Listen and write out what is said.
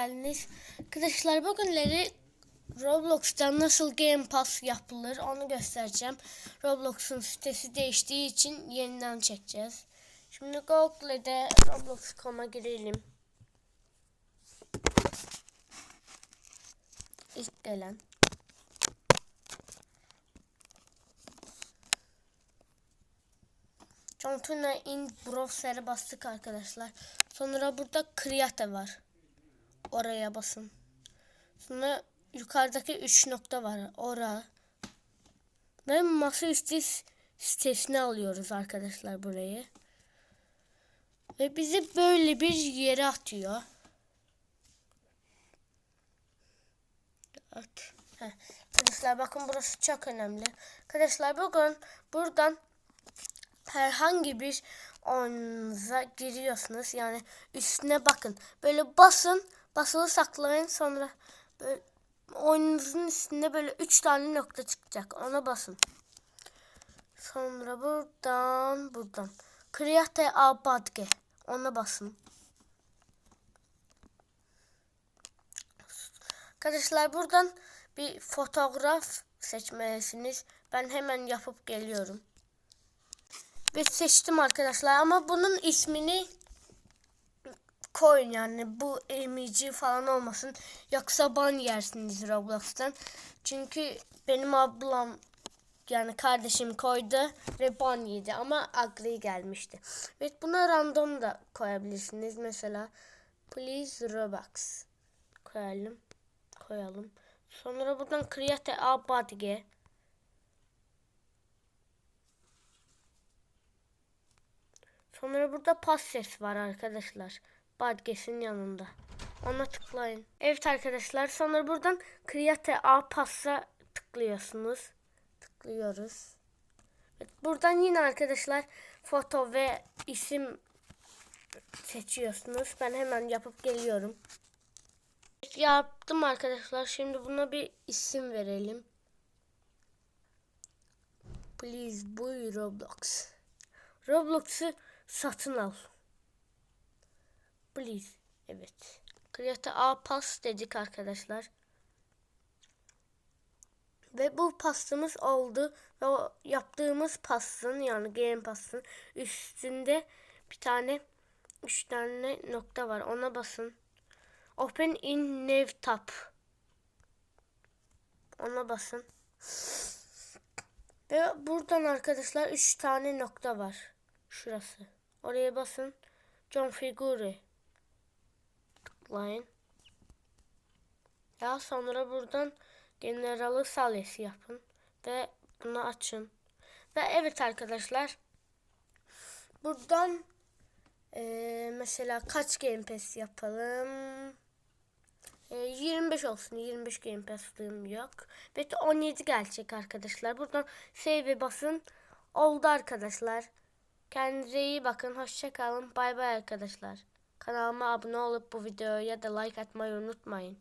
geldiniz. Arkadaşlar bugünleri Roblox'ta nasıl Game Pass yapılır onu göstereceğim. Roblox'un sitesi değiştiği için yeniden çekeceğiz. Şimdi Google'de Roblox.com'a girelim. İlk gelen. John in browser'e bastık arkadaşlar. Sonra burada Create var. Oraya basın. Sonra yukarıdaki 3 nokta var. Ora. Ve masaüstü sitesine alıyoruz arkadaşlar burayı. Ve bizi böyle bir yere atıyor. Heh. Arkadaşlar bakın burası çok önemli. Arkadaşlar bugün buradan herhangi bir oyununuza giriyorsunuz. Yani üstüne bakın. Böyle basın. Basılı saklayın. Sonra böyle oyununuzun üstünde böyle 3 tane nokta çıkacak. Ona basın. Sonra buradan buradan. Create a badge. Ona basın. Arkadaşlar buradan bir fotoğraf seçmelisiniz. Ben hemen yapıp geliyorum. Ve seçtim arkadaşlar ama bunun ismini koyun yani bu emici falan olmasın. Yoksa ban yersiniz Roblox'tan. Çünkü benim ablam yani kardeşim koydu ve ban yedi ama agri gelmişti. Ve buna random da koyabilirsiniz. Mesela please Robux koyalım. Koyalım. Sonra buradan create a badge Sonra burada pas ses var arkadaşlar. Badges'in yanında. Ona tıklayın. Evet arkadaşlar sonra buradan Create A Pass'a tıklıyorsunuz. Tıklıyoruz. Evet, buradan yine arkadaşlar foto ve isim seçiyorsunuz. Ben hemen yapıp geliyorum. Yaptım arkadaşlar. Şimdi buna bir isim verelim. Please buy Roblox. Roblox'u satın al. Please. Evet. Create A pass dedik arkadaşlar. Ve bu pastamız oldu. Ve o yaptığımız pastın yani game pastın üstünde bir tane üç tane nokta var. Ona basın. Open in Nav tab. Ona basın. Ve buradan arkadaşlar üç tane nokta var. Şurası. Oraya basın. Configure. Tıklayın. Ya sonra buradan Generalı Sales yapın. Ve bunu açın. Ve evet arkadaşlar. Buradan eee, mesela kaç Game Pass yapalım? Eee, 25 olsun. 25 Game Pass'lığım yok. Ve 17 gelecek arkadaşlar. Buradan save basın. Oldu arkadaşlar. Kendinize iyi bakın. Hoşça kalın. Bay bay arkadaşlar. Kanalıma abone olup bu videoya da like atmayı unutmayın.